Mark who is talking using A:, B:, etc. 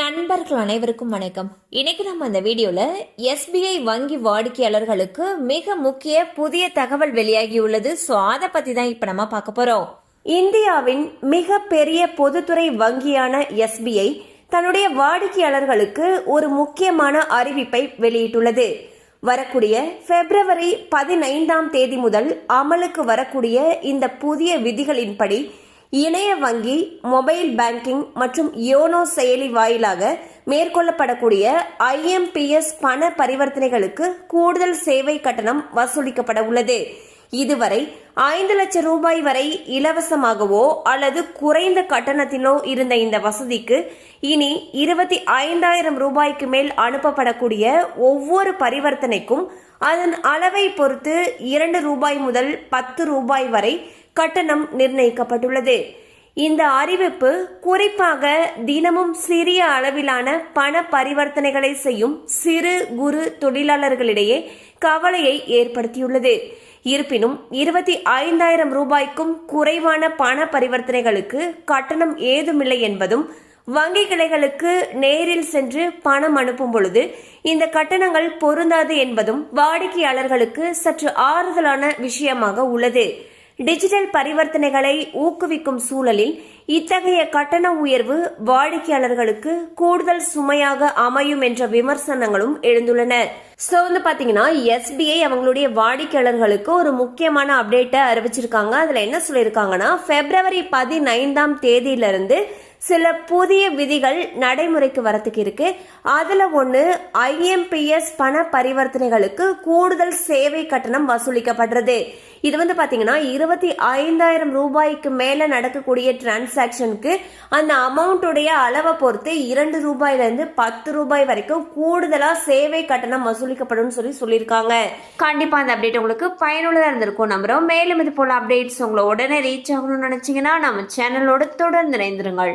A: நண்பர்கள் அனைவருக்கும் வணக்கம். இன்னைக்கு நம்ம அந்த வீடியோல எஸ்பிஐ வங்கி வாடிக்கையாளர்களுக்கு மிக முக்கிய புதிய தகவல் வெளியாகியுள்ளது ஸோ அதை பத்தி தான் இப்ப நம்ம பார்க்க போறோம்.
B: இந்தியாவின் மிக பெரிய பொதுத்துறை வங்கியான எஸ்பிஐ தன்னுடைய வாடிக்கையாளர்களுக்கு ஒரு முக்கியமான அறிவிப்பை வெளியிட்டுள்ளது. வரக்கூடிய பிப்ரவரி பதினைந்தாம் தேதி முதல் அமலுக்கு வரக்கூடிய இந்த புதிய விதிகளின்படி இணைய வங்கி மொபைல் பேங்கிங் மற்றும் யோனோ செயலி வாயிலாக மேற்கொள்ளப்படக்கூடிய ஐஎம்பிஎஸ் பண பரிவர்த்தனைகளுக்கு கூடுதல் சேவை கட்டணம் வசூலிக்கப்பட உள்ளது. இதுவரை ஐந்து லட்சம் ரூபாய் வரை இலவசமாகவோ அல்லது குறைந்த கட்டணத்திலோ இருந்த இந்த வசதிக்கு இனி இருபத்தி ஐந்தாயிரம் ரூபாய்க்கு மேல் அனுப்பப்படக்கூடிய ஒவ்வொரு பரிவர்த்தனைக்கும் அதன் அளவை பொறுத்து இரண்டு ரூபாய் முதல் பத்து ரூபாய் வரை கட்டணம் நிர்ணயிக்கப்பட்டுள்ளது. இந்த அறிவிப்பு குறிப்பாக தினமும் சிறிய அளவிலான பண பரிவர்த்தனைகளை செய்யும் சிறு குறு தொழிலாளர்களிடையே கவலையை ஏற்படுத்தியுள்ளது. இருப்பினும் இருபத்தி ஐந்தாயிரம் ரூபாய்க்கும் குறைவான பண பரிவர்த்தனைகளுக்கு கட்டணம் ஏதுமில்லை என்பதும் வங்கி கிளைகளுக்கு நேரில் சென்று பணம் அனுப்பும் பொழுது இந்த கட்டணங்கள் பொருந்தாது என்பதும் வாடிக்கையாளர்களுக்கு சற்று ஆறுதலான விஷயமாக உள்ளது. டிஜிட்டல் பரிவர்த்தனைகளை ஊக்குவிக்கும் சூழலில் இத்தகைய கட்டண உயர்வு வாடிக்கையாளர்களுக்கு கூடுதல் சுமையாக அமையும் என்ற விமர்சனங்களும் எழுந்துள்ளன. ஸோ வந்து பார்த்தீங்கன்னா எஸ்பிஐ அவங்களுடைய வாடிக்கையாளர்களுக்கு ஒரு முக்கியமான அப்டேட்டை அறிவிச்சிருக்காங்க. அதில் என்ன சொல்லியிருக்காங்கன்னா பிப்ரவரி பதினைந்தாம் தேதியிலிருந்து சில புதிய விதிகள் நடைமுறைக்கு வரத்துக்கு இருக்கு. அதில் ஒன்று ஐஎம்பிஎஸ் பண பரிவர்த்தனைகளுக்கு கூடுதல் சேவை கட்டணம் வசூலிக்கப்படுறது. இது வந்து பார்த்தீங்கன்னா இருபத்தி ஐந்தாயிரம் ரூபாய்க்கு மேலே நடக்கக்கூடிய டிரான்சாக்ஷனுக்கு அந்த அமௌண்ட்டுடைய அளவை பொறுத்து இரண்டு ரூபாயிலேருந்து பத்து ரூபாய் வரைக்கும் கூடுதலாக சேவை கட்டணம் வசூலிக்கப்படும் சொல்லி சொல்லியிருக்காங்க. கண்டிப்பாக அந்த அப்டேட் உங்களுக்கு பயனுள்ளதாக இருந்திருக்கும். நம்புகிறோம் மேலும் இது போல் அப்டேட்ஸ் உங்களை உடனே ரீச் ஆகணும்னு நினச்சிங்கன்னா நம்ம சேனலோட தொடர்ந்து இணைந்திருங்கள்.